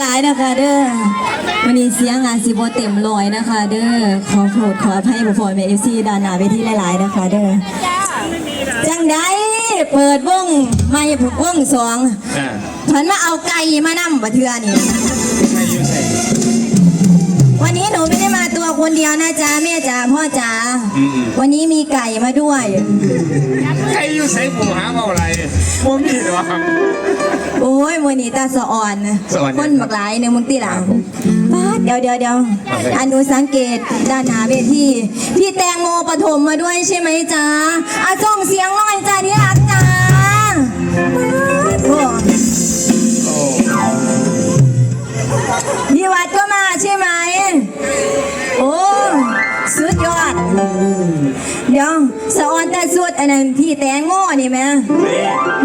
หลายนะคะเด้อวันนี้เสียงงานสิบเต็มร้อยนะคะ เด้อขอโปรดขออภัยบุฟฟอยเมเอฟซีดานหนาเวทีหลายๆนะคะ เด้อจังได้เปิดวงไม่ผูกวงสองอ่าฉันมาเอาไก่มานั่บะเทือนี่ คนเดียวนะจ๊ะแม่จ๋าพ่อจ๋าอืม วันนี้มีไก่มาด้วย ใครอยู่ใส่หมูหาเมาอะไรผมมีหรอครับโอ้ยวันนี้ตาสะอ่อนสะอ่อนคนบักหลายในมึงตีหลังป้าดเดี๋ยวเดี๋ยวเดี๋ยวโอเคอันหนูสังเกตด้านหน้าเวทีพี่แตงโมปฐมมาด้วยใช่ไหมจ๊ะอาส่งเสียงหน่อย อนแต่สุดอันนั้นพี่แตงโมนี่แม่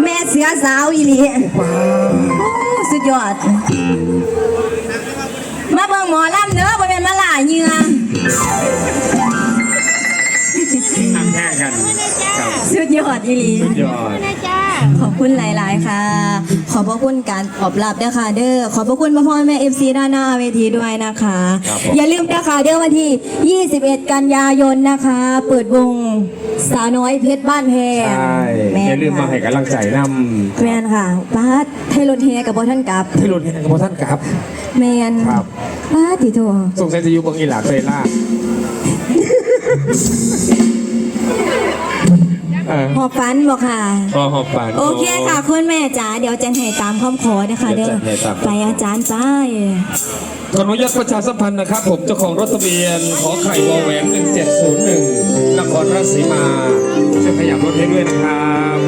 แม่เสือสาวอีหลีโอ้สุดยอด มาเบิ่งหมอลำเด้อบ่แม่นมาล่าเหยื่อ ทำแค่กันครับสุดยอดอีหลีสุดยอด ขอบคุณหลาย ๆ ค่ะ ขอบพระคุณการตอบรับด้วยค่ะเด้อขอบพระคุณพ่อพ่อแม่เอฟซีด้านหน้าเวทีด้วยนะคะ ครับผม อย่าลืมนะคะเดี๋ยววันที่ 21 กันยายนนะคะ เปิดวงสาวน้อยเพชรบ้านแพงใช่แม่อย่าลืมมาให้ค่ะกำลังใจนแมนค่ะป้าดให้รถเฮกับพ่ท่านกลับำที่รุ่นให้กับท่านครับ แมนครับป้าดติโถ สงสัยจะอยู่เบางอีหลาเคยล่า เออหอบฟันบอกค่ะ พอหอบฝันโอเคค่ะ คุณแม่จ๋าเดี๋ยวจะให้ตามคำขอนะคะ เด้อเดี๋ยวจะให้ตาม ไปอาจารย์จ้าขออนุญาตประชาสัมพันธ์นะครับผมเจ้าของรถทะเบียนขอไข่วอแหวน 1701นครราชสีมาช่วยขยับรถให้ด้วยนะครับ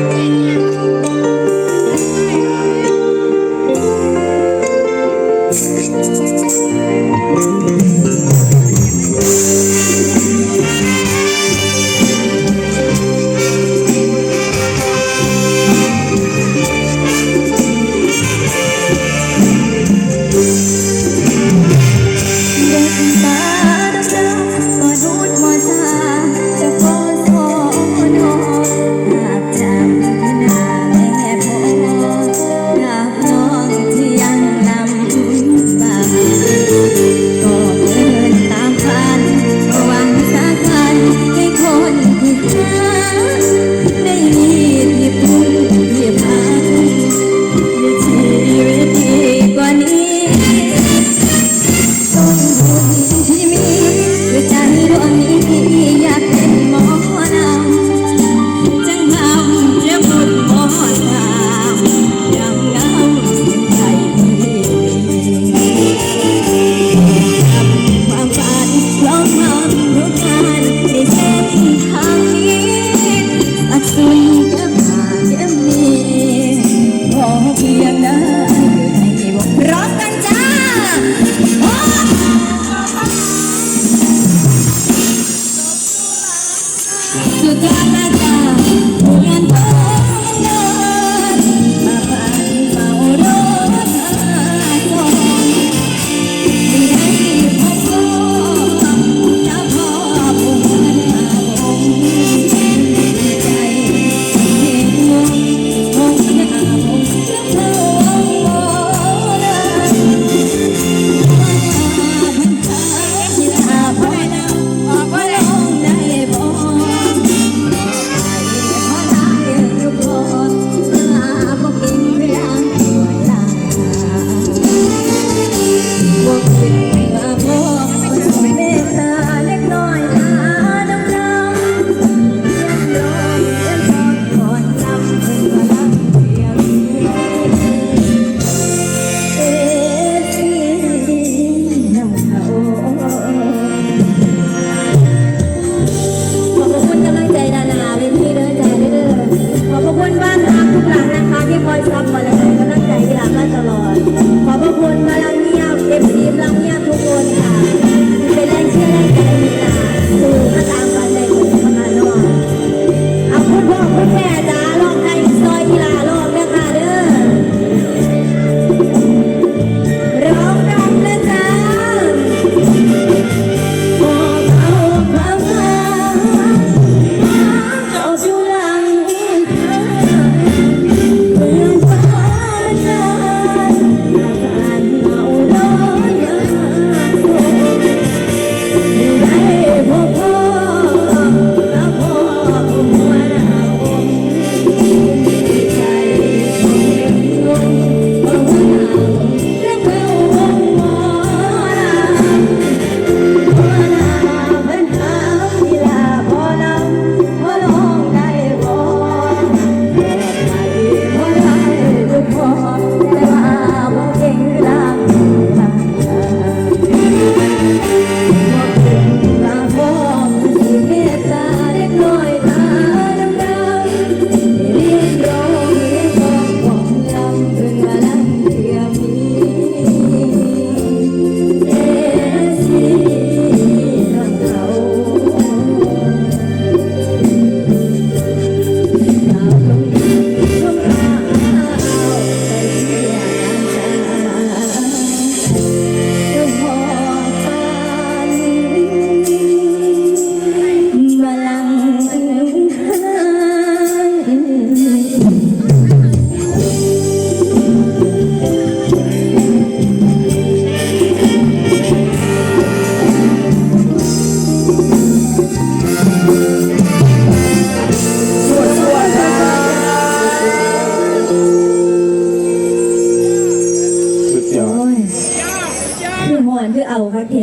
สุด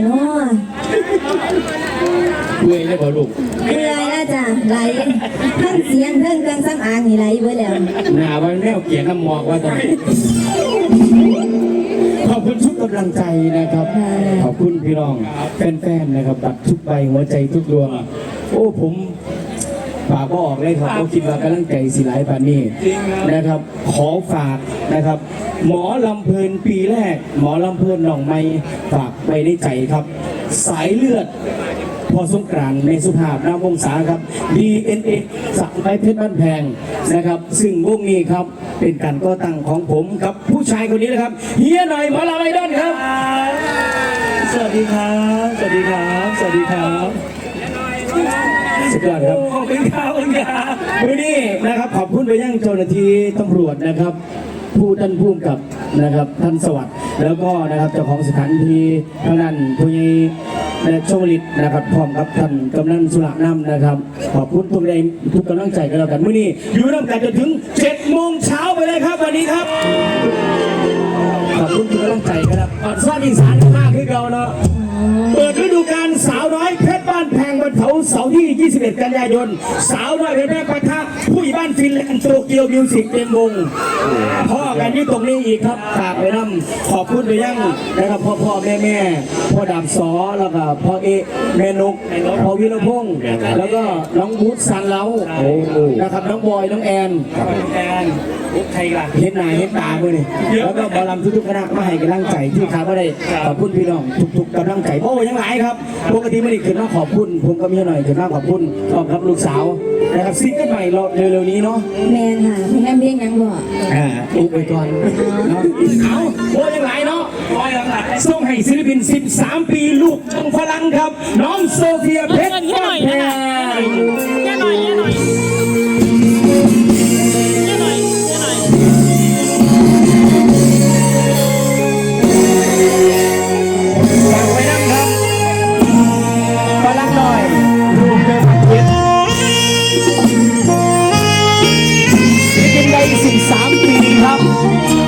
เอาครับเทนอเมื่อยได้บ่ลูกเมื่อยแล้วจ้ะไหลทั้งเสียงทั้งเครื่องสำอางนี่ไหลเบิดแล้วหน้าวันแนวเกียรน้ำหมอกว่าตอนนี้ขอบคุณทุกกำลังใจนะครับ ขอบคุณพี่น้องแฟนๆนะครับบัตรทุกใบหัวใจทุกดวง โอ้ผม ฝากก็ออกเลยครับก็คิดว่ากำลังใจสิหลายปานนี้นะครับ ขอฝากนะครับ หมอลำเพลินปีแรก หมอลำเพลินหนองไม้ฝากไปในใจครับ สายเลือดพอสงกรานต์ในสุภาพนามวงศาครับ DNA สักไปเพชรบ้านแพงนะครับ ซึ่งวงนี้ครับเป็นการก่อตั้งของผมกับผู้ชายคนนี้นะครับเฮียหน่อยหมอลาไอดอนครับ สวัสดีครับ สวัสดีครับ สวัสดีครับ สุดยอดครับขอบคุณครับคุณครับวันนี้นะครับขอบคุณไปยังเจ้าหน้าที่ตำรวจนะครับ ผู้ท่านผู้กำกับนะครับท่านสวัสดิ์แล้วก็นะครับเจ้าของสถานที่ทางนั้นผู้ใหญ่และชมลิตนะครับพร้อมกับท่านกำนันสุรน้ำนะครับ ขอบคุณทุกแรงทุกกำลังใจกันแล้วกันมื้อนี้อยู่น้ำกันจนถึง7โมงเช้าไปเลยครับวันนี้ครับานแพงวันเผาเสาร์ที่ 21 กันยายน สาวน้อยเพชรแพงปะทะผู้ใหญ่บ้านฟินแลนด์โตเกียวมิวสิกเต็มวงพ่อกันที่ตรงนี้อีกครับฝากไปน้ำขอบคุณไปยังนะครับพ่อพ่อแม่แม่พ่อดาบสอแล้วก็พ่อเอแม่นกพ่อวิรพงษ์แล้วก็น้องบูธซันเล้านะครับน้องบอยน้องแอนแอนใครล่ะเห็นหน้าเห็นตาเมื่อนี่แล้วก็บอลำทุกๆคณะมาให้กำลังใจที่ขาก็ได้ขอบคุณพี่น้องทุกๆกำลังใจโอ้ยังหลายครับปกติไม่ได้ขึ้นมาขอบคุณ ผมก็มีหน่อยขึ้นมาขอบคุณขอบครับลูกสาวนะครับซิงเกิลใหม่เราเร็วๆนี้เนาะแมนค่ะเพลงนั้นเพลงยังบ่อ่าอุบไปก่อนเนาะเอาโอ้ยังหลายเนาะส่งให้ศิลปิน 13 ปีลูกจงพลังครับ น้องโซเฟียเพชรบ้านแพง 24มปีครับ